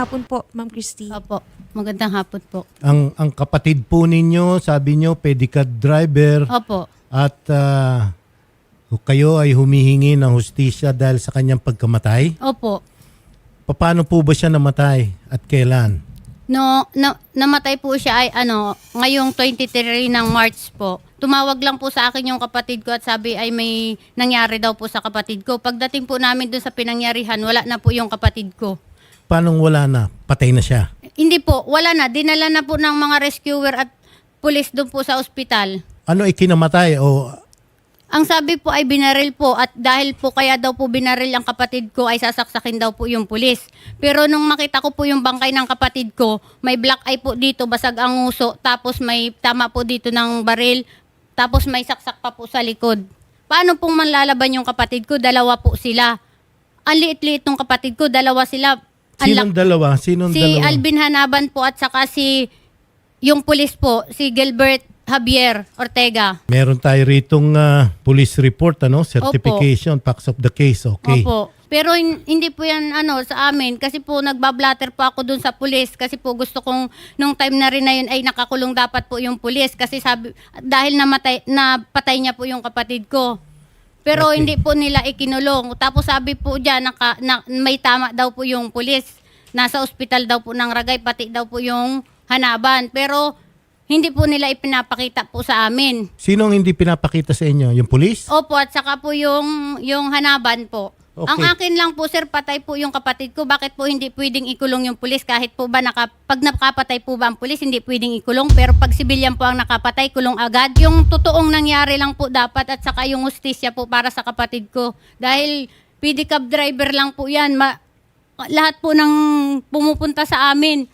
hapon po, Ma'am Christy. Opo, magandang hapon po. Ang ang kapatid po ninyo, sabi nyo, pedicab driver Opo, at ah, kayo ay humihingi ng hustisya dahil sa kanyang pagkamatay. opo. Paano po ba siya namatay at kailan? No, na, namatay po siya ay ano, ngayong 23 ng March po. Tumawag lang po sa akin yung kapatid ko at sabi ay may nangyari daw po sa kapatid ko. Pagdating po namin doon sa pinangyarihan, wala na po yung kapatid ko. Paano wala na? Patay na siya. Hindi po, wala na. Dinala na po ng mga rescuer at pulis doon po sa ospital. Ano ikinamatay o Ang sabi po ay binaril po at dahil po kaya daw po binaril ang kapatid ko ay sasaksakin daw po yung pulis. Pero nung makita ko po yung bangkay ng kapatid ko, may black eye po dito, basag ang nguso, tapos may tama po dito ng baril, tapos may saksak pa po sa likod. Paano pong manlalaban yung kapatid ko? Dalawa po sila. Ang liit-liit ng kapatid ko, dalawa sila. Sinong dalawa? Sinong si dalawa? Alvin Hanaban po at saka si yung pulis po, si Gilbert Javier Ortega. Meron tayo ritong ah, police report, ano? Certification, facts of the case. Okay. Opo. Pero hin- hindi po yan ano sa amin kasi po nagbablatter po ako dun sa pulis kasi po gusto kong nung time na rin na yun ay nakakulong dapat po yung pulis kasi sabi dahil namatay napatay niya po yung kapatid ko. Pero Okay. hindi po nila ikinulong. Tapos sabi po diyan naka, na, may tama daw po yung pulis. Nasa ospital daw po ng Ragay pati daw po yung Hanaban. Pero hindi po nila ipinapakita po sa amin. Sinong hindi pinapakita sa inyo? Yung police? Opo, at saka po yung, yung hanaban po. Okay. Ang akin lang po, sir, patay po yung kapatid ko. Bakit po hindi pwedeng ikulong yung pulis? Kahit po ba, naka, pag nakapatay po ba ang pulis, hindi pwedeng ikulong. Pero pag sibilyan po ang nakapatay, kulong agad. Yung totoong nangyari lang po dapat at saka yung justisya po para sa kapatid ko. Dahil pedicab driver lang po yan. Ma- lahat po ng pumupunta sa amin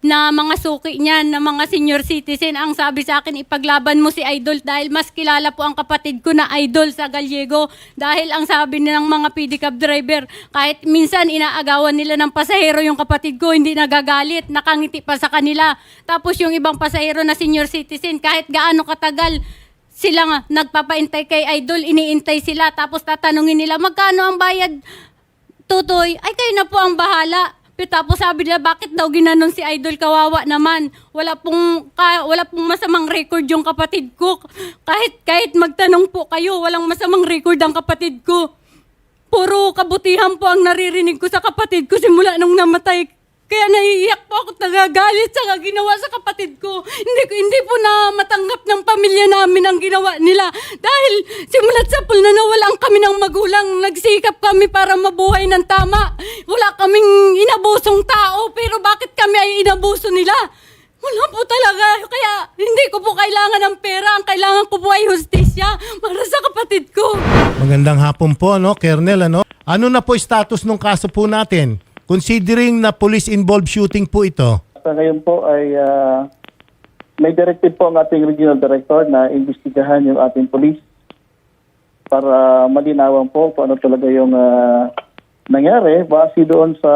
na mga suki niyan, na mga senior citizen, ang sabi sa akin, ipaglaban mo si Idol dahil mas kilala po ang kapatid ko na Idol sa Gallego. Dahil ang sabi ng mga pedicab driver, kahit minsan inaagawan nila ng pasahero yung kapatid ko, hindi nagagalit, nakangiti pa sa kanila. Tapos yung ibang pasahero na senior citizen, kahit gaano katagal, sila nga nagpapaintay kay Idol, iniintay sila, tapos tatanungin nila, magkano ang bayad Tutoy, ay kayo na po ang bahala. Tapos sabi nila, bakit daw ginanon si Idol kawawa naman? Wala pong, ka, wala pong masamang record yung kapatid ko. Kahit, kahit magtanong po kayo, walang masamang record ang kapatid ko. Puro kabutihan po ang naririnig ko sa kapatid ko simula nung namatay. Kaya naiiyak po ako nagagalit sa ginawa sa kapatid ko. Hindi, hindi po na matanggap ng pamilya namin ang ginawa nila. Dahil simulat sa pool na nawalan kami ng magulang, nagsikap kami para mabuhay ng tama. Wala kaming inabusong tao, pero bakit kami ay inabuso nila? Wala po talaga. Kaya hindi ko po kailangan ng pera. Ang kailangan ko po ay hustisya para sa kapatid ko. Magandang hapon po, no, Kernel, ano? Ano na po status ng kaso po natin? Considering na police-involved shooting po ito, Sa ngayon po ay ah, may directive po ang ating regional director na imbestigahan yung ating police para malinawan po kung ano talaga yung ah, nangyari base doon sa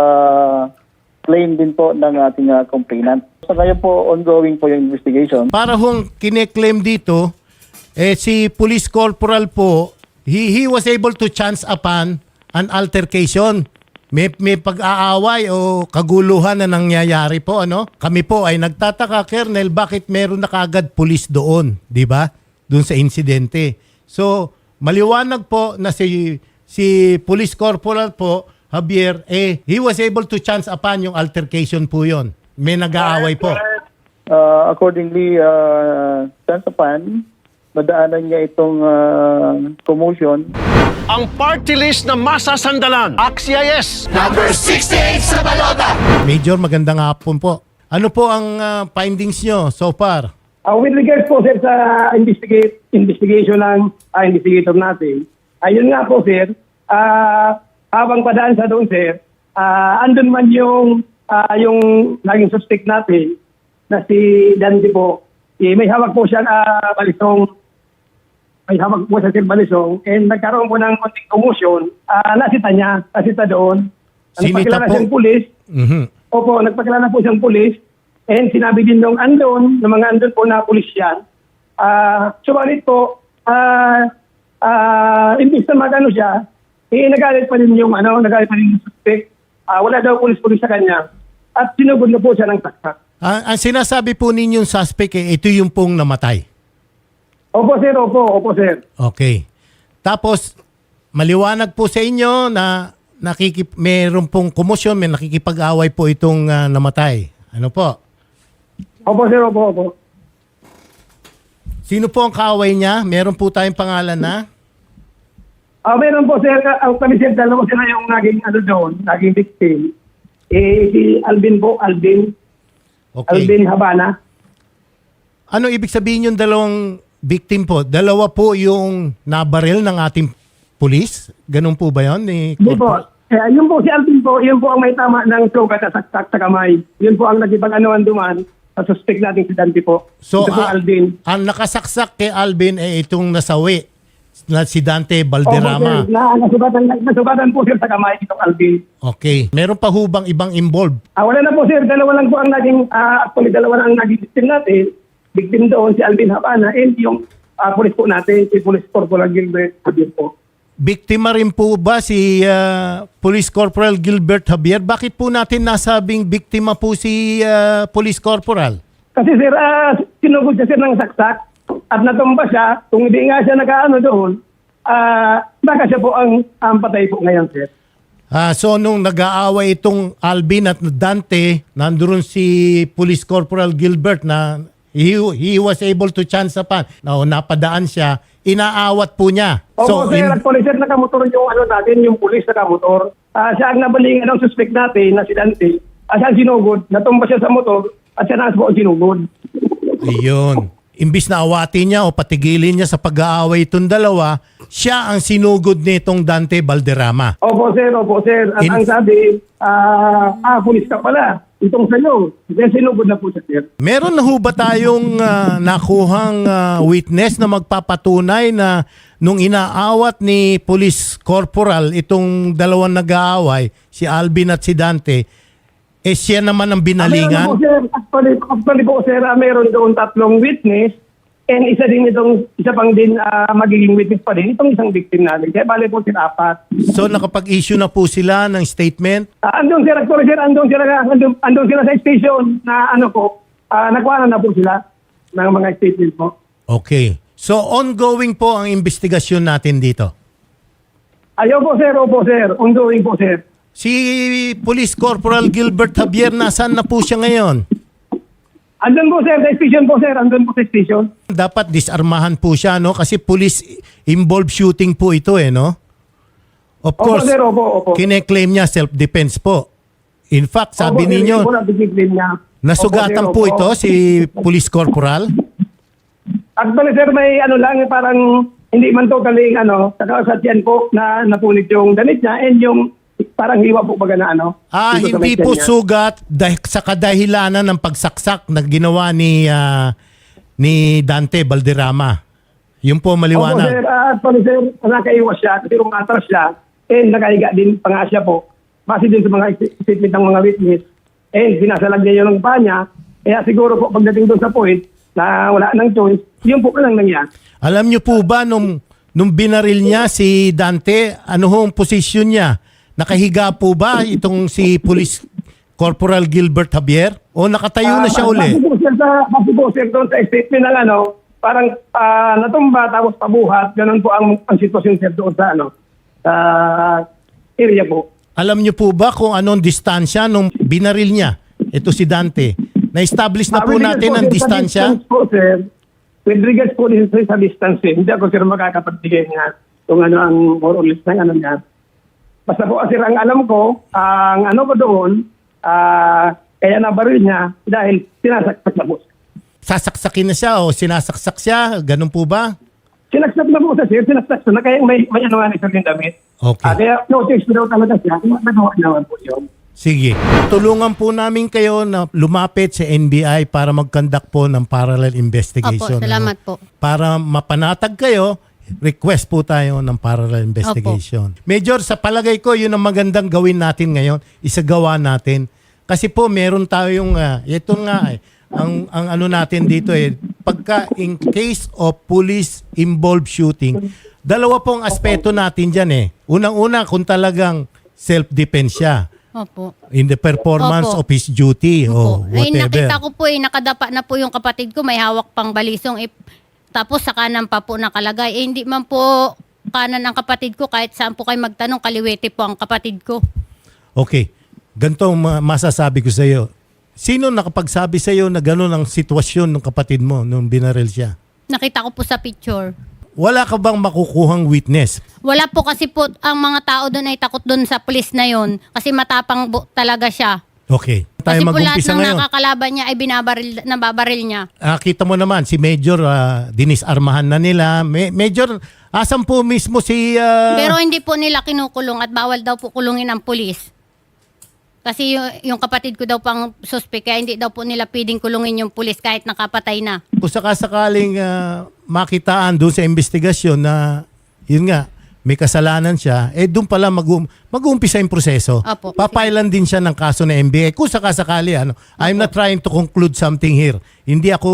claim din po ng ating ah, complainant. Sa ngayon po, ongoing po yung investigation. para hong kineklaim dito, eh si police corporal po, he, he was able to chance upon an altercation. May, may pag-aaway o kaguluhan na nangyayari po, ano? Kami po ay nagtataka, Colonel, bakit meron na kagad police doon, di ba? Doon sa insidente. So, maliwanag po na si si police corporal po, Javier, eh, he was able to chance upon yung altercation po yon. May nag-aaway po. Ah, accordingly, uh, Sansapan, madaanan niya itong ah, commotion ang party list na masasandalan. Axia yes! Major, magandang hapon po. Ano po ang ah, findings nyo so far? Uh, with regards po sir sa investigate, investigation ng ah, investigator natin, ayun nga po sir, ah, habang padaan sa doon sir, ah, andun man yung ah, yung naging suspect natin na si Dandy po, eh, may hawak po siya uh, balisong may hawak po sa Sir Balisong and nagkaroon po ng konting commotion, ah, nasita niya, nasita doon. Sinita Nagpakilala po? siyang pulis, Mhm. Opo, nagpakilala po siyang pulis. And sinabi din nung andon, ng mga andon po na pulis yan. Ah, subalit po, ah, ah, imbis na magano siya, eh, nagalit pa rin yung, ano, nagalit pa rin yung suspect. Ah, wala daw pulis-pulis sa kanya. at sinugod na po siya ng saksak. Ang, ang sinasabi po ninyong suspect, eh, ito yung pong namatay. Opo sir, opo, opo sir. Okay. Tapos, maliwanag po sa inyo na nakikip, meron pong komosyon, may nakikipag-away po itong ah, namatay. Ano po? Opo sir, opo, opo. Sino po ang kaaway niya? Meron po tayong pangalan na? Ah, meron po sir, ang kami sir, dalawa sila yung naging ano doon, naging victim. Eh, si Alvin po, Alvin, Okay. Alvin Habana. Ano ibig sabihin yung dalawang victim po? Dalawa po yung nabaril ng ating pulis? Ganun po ba yun? Ni Hindi po. Eh, yun po si Alvin po, yun po ang may tama ng sugat sa saksak sa kamay. Yun po ang nagipag-anuan duman sa suspect natin si Dante po. So, Ito po ah, Alvin. ang nakasaksak kay Alvin ay itong nasawi na si Dante Opo, Balderrama. sir, na, nasugatan, nasugatan po sir sa kamay itong Alvin. Okay. Meron pa hubang ibang involved? Ah, wala na po sir, dalawa lang po ang naging, ah, actually dalawa lang ang naging victim natin. Victim doon si Alvin Habana and yung ah, police po natin, si Police Corporal Gilbert Javier po. Biktima rin po ba si ah, Police Corporal Gilbert Javier? Bakit po natin nasabing biktima po si ah, Police Corporal? Kasi sir, ah, sinugod siya sir ng saksak at natumba siya. Kung hindi nga siya nakaano doon, ah, baka siya po ang, ang patay po ngayon sir. Ah, so nung nag-aaway itong Alvin at Dante, nandoon si Police Corporal Gilbert na he, he was able to chance upon. Na napadaan siya, inaawat po niya. Opo, sir, in- at police sir, nakamotor yung ano natin, yung police nakamotor. Ah, siya ang nabalingan ng suspect natin na si Dante. Ah, siya ang sinugod, natumba siya sa motor at siya na ang sinugod. Ayun. Imbis na awatin niya o patigilin niya sa pag-aaway itong dalawa, siya ang sinugod nitong Dante Balderrama. Opo, sir, opo, sir. At In- ang sabi, ah, ah, police ka pala. Itong sa'yo. Then sinugod na po siya, sir. Meron na ho ba tayong ah, nakuhang ah, witness na magpapatunay na nung inaawat ni Police Corporal itong dalawang nag-aaway, si Alvin at si Dante, eh siya naman ang Ah, meron po, binalingan? sir. Actually, actually po, sir, ah, meron doon tatlong witness. And isa din itong, isa pang din ah, magiging witness pa din, itong isang victim natin. Kaya bali po, apat. So nakapag-issue na po sila ng statement? Ah, andun sir, actually sir, andun sila, andun, andun sila sa station na ano po, ah, nagkuha na po sila ng mga statement po. Okay. So ongoing po ang investigasyon natin dito. Ayaw po sir, opo sir, ongoing po sir. Si Police Corporal Gilbert Javier, nasaan na po siya ngayon? Andun po sir, sa station po sir, andun po sa station. Dapat disarmahan po siya, no? Kasi police involved shooting po ito, eh, no? Of Opo course, sir, opo, opo. kine-claim niya self-defense po. In fact, sabi Opo, sir, ninyo, yun po na biniklaim niya. nasugatan Opo, po sir, ito opo. si Police Corporal. Actually sir, may ano lang, parang hindi man totally ano, saka sa tiyan po na napunit yung damit niya and yung parang hiwa po baga na ano. Ah, hindi po niya. sugat dahil sa kadahilanan ng pagsaksak na ginawa ni ah, ni Dante Balderrama. Yun po Opo sir, maliwanag. uh, actually sir, nakaiwas siya kasi kung atras siya, and nakahiga din pa nga siya po. Base din sa mga statement ng mga witness, and sinasalag niya yun ng paa niya, kaya siguro po pagdating doon sa point na wala nang choice, yun po lang nangyari. Alam niyo po ba nung nung binaril niya si Dante, ano hong posisyon niya? Nakahiga po ba itong si Police Corporal Gilbert Javier? O nakatayo na siya Ah, uli? Base po sir doon sa statement ng ano, parang ah, natumba tapos pabuhat, ganun po ang, ang sitwasyon sir doon sa ano, sa area po. Alam niyo po ba kung anong distansya nung binaril niya? Ito si Dante. Na-establish na Ah, po natin ang po, sir, sa distansya? distance po, sir. With regards po din sir, sa distance, eh, hindi ako sir makakapagbigay nga kung ano ang more or less ng ano niya. Basta po sir, ang alam ko, ang ano ko doon, ah, kaya nabaril niya dahil sinasaksak na po. Sasaksakin na siya o sinasaksak siya? Ganun po ba? Sinaksak na po sa sir, sinaksak na kaya may, may ano nga ni sir yung damit. Okay. Ah, kaya notice daw talaga siya, nagawa naman po yun. Sige. Tulungan po namin kayo na lumapit sa NBI para mag-conduct po ng parallel investigation. Opo, salamat ano? po. Para mapanatag kayo, request po tayo ng parallel investigation. Major, sa palagay ko, yun ang magandang gawin natin ngayon. Isagawa natin. Kasi po, meron tayong, uh, ito nga eh, ang, ang ano natin dito eh, pagka in case of police involved shooting, dalawa pong aspeto natin dyan eh. Unang-una, kung talagang self-defense siya. Opo. in the performance Opo. of his duty o Opo. Ay, nakita whatever. ko po eh, nakadapa na po yung kapatid ko, may hawak pang balisong. Eh, tapos sa kanan pa po nakalagay. Eh, hindi man po kanan ang kapatid ko. Kahit saan po kayo magtanong, kaliwete po ang kapatid ko. Okay. Ganito ang ma- masasabi ko sa iyo. Sino nakapagsabi sa iyo na gano'n ang sitwasyon ng kapatid mo nung binaril siya? Nakita ko po sa picture. Wala ka bang makukuhang witness? Wala po kasi po ang mga tao doon ay takot doon sa pulis na yon kasi matapang talaga siya. Okay. Tayo Kasi po lahat mag-umpisa ng ngayon. nakakalaban niya ay binabaril, nababaril niya. Ah, kita mo naman, si Major, ah, dinisarmahan na nila. Me- Major, asan po mismo si... ah, Pero hindi po nila kinukulong at bawal daw po kulungin ang pulis. Kasi yung, yung kapatid ko daw pang suspect kaya hindi daw po nila pwedeng kulungin yung pulis kahit nakapatay na. kung sakasakaling ah, makitaan doon sa investigasyon na, yun nga, may kasalanan siya, eh doon pala mag mag-uumpisa yung proseso. Opo. Papailan din siya ng kaso na MBA. Kung sakasakali, ano, I'm not trying to conclude something here. Hindi ako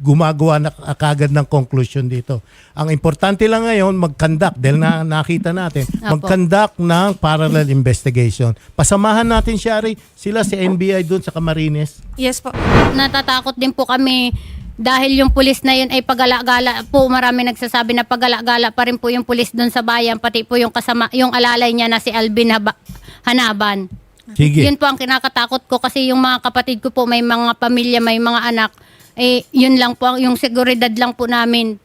gumagawa na kagad ng conclusion dito. Ang importante lang ngayon, mag-conduct, dahil na, nakita natin, mag-conduct ng parallel investigation. Pasamahan natin, Shari, sila si NBI doon sa Camarines. Yes po. Natatakot din po kami dahil yung pulis na yun ay pagala-gala po marami nagsasabi na pagala-gala pa rin po yung pulis doon sa bayan pati po yung kasama yung alalay niya na si Alvin Haba- Hanaban. Sige. Yun po ang kinakatakot ko kasi yung mga kapatid ko po may mga pamilya, may mga anak. Eh, yun lang po, ang- yung seguridad lang po namin.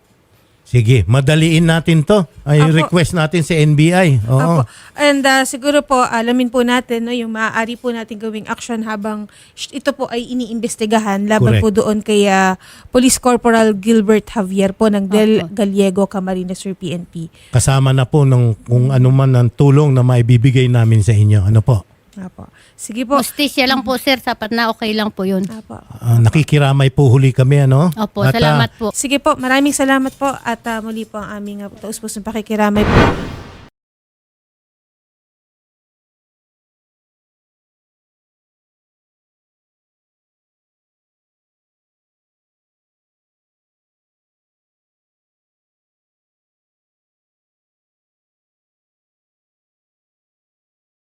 Sige, madaliin natin to. Ay Apo. request natin sa NBI. Oo. Apo. And uh, siguro po, alamin po natin no, yung maaari po natin gawing action habang sh- ito po ay iniimbestigahan laban Correct. po doon kay uh, Police Corporal Gilbert Javier po ng Del Apo. Gallego, Camarines Sur PNP. Kasama na po ng kung ano man ang tulong na maibibigay namin sa inyo. Ano po? Apo. Sige po. Hostisya lang po sir, sapat na okay lang po yun. Apo. Ah, nakikiramay po huli kami ano? Opo, At, ah, salamat po. Sige po, maraming salamat po at uh, muli po ang aming uh, taus pusong pakikiramay po.